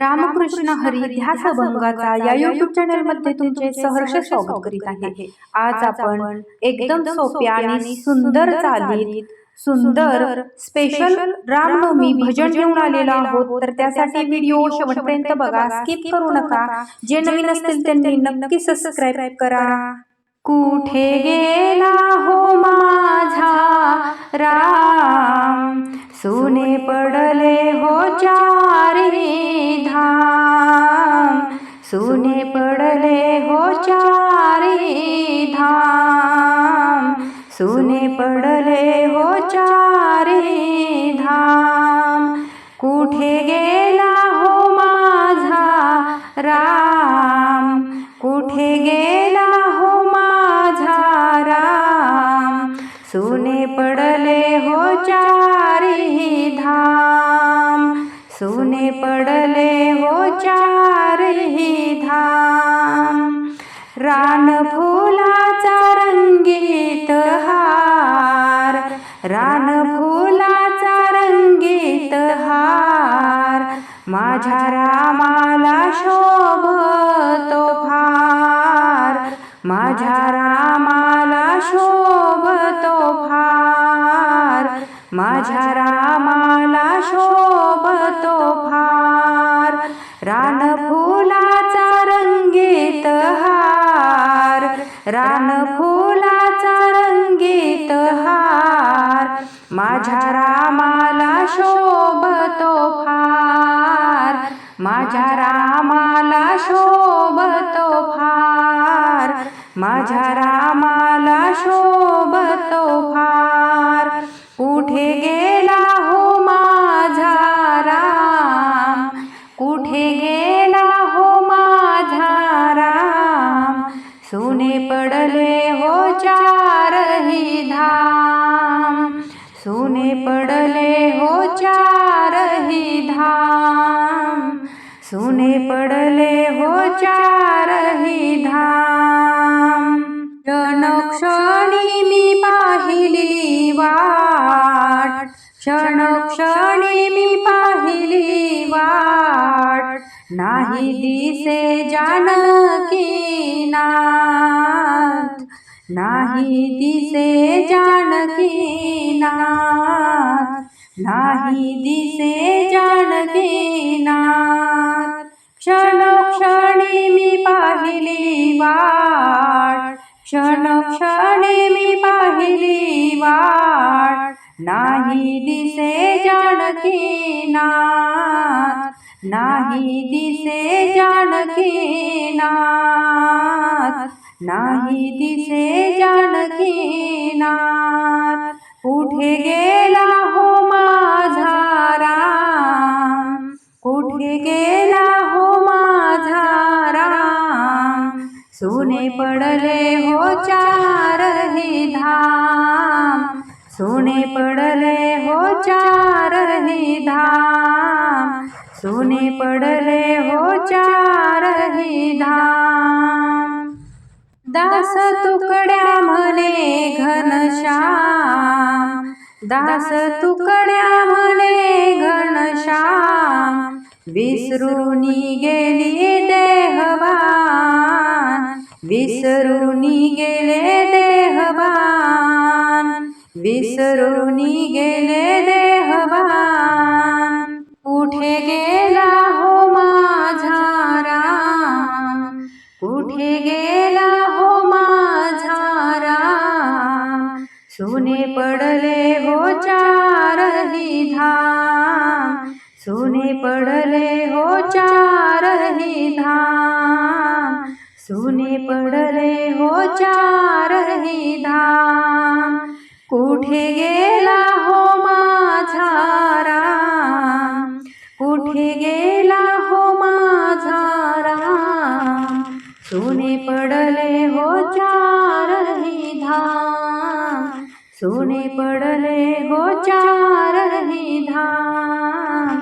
रामकृष्ण हरी ध्यास अभंगाचा या युट्यूब चॅनलमध्ये तुमचे सहर्ष स्वागत करीत आहे. आज आपण एकदम सोप्या आणि सुंदर चालीत सुंदर स्पेशल रामनवमी भजन घेऊन आलेलो आहोत. तर त्यासाठी व्हिडिओ शेवटपर्यंत बघा स्किप करू नका. जे नवीन असतील त्यांनी नक्की सबस्क्राईब करा. कुठे गेला हो माझा राम? सुने पडले सुने पडले हो चारी धाम. कुठे गेला हो माझा राम? कुठे गेला हो माझा राम? सुने पडले हो चारी धाम. सुने पडले हो चारी धाम. रान फुलाचा रंगीत हार. रान फुलाचा रंगीत हार. माझ्या रामाला शोभतो फार. माझ्या रामाला शोभतो फार. माझ्या रामाला शोभतो फार. रान रानफुलाचा रान फुलाचा रंगीत हार. माझ्या रामाला शोभतो फार. माझ्या रामाला शोभतो फार. माझ्या रामाला शोभतो फार. कुठे गे पडले हो चार ही धाम। सुने पडले हो चार ही धाम। सुने पडले हो चार ही धाम। नाही दिसे जानकी नाथ नाही दिसे जानकी नाथ नाही दिसे जानकी नाथ क्षणक्षणी मी पाहिली वाट। क्षणक्षणी मी पाहिली वाट। नाही दिसे नाही दिसे जानकी नाथ नाही दिसे जानकी नाथ। कुठे गेला हो माझा राम कुठे गेला हो माझा राम। सुने पडले हो चारही धाम, सुने पडले हो चारही धाम। सुनी पडले हो चारही धाम. दास तुकड्या म्हणे घनश्याम दास तुकड्या म्हणे घनश्याम विसरून गेली देहवान विसरून गेले देहवान विसरून गेले कुठे गेला हो माझा राम कुठे गेला हो माझा राम सुने पडले हो चारही धाम, सुने पडले हो चारही धाम, सुने पडले हो चारही धाम कुठे गेला गेला हो माझा राम. सुने पडले हो चारही धाम सुने पडले हो चारही धाम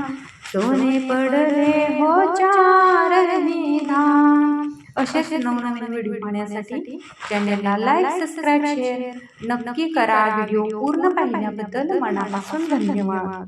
सोने पडले हो चारही धाम असेच नवनवीन व्हिडिओ पाहण्यासाठी चॅनलला लाईक सबस्क्राईब शेअर नक्की करा. व्हिडिओ पूर्ण पाहिल्याबद्दल मनापासून धन्यवाद.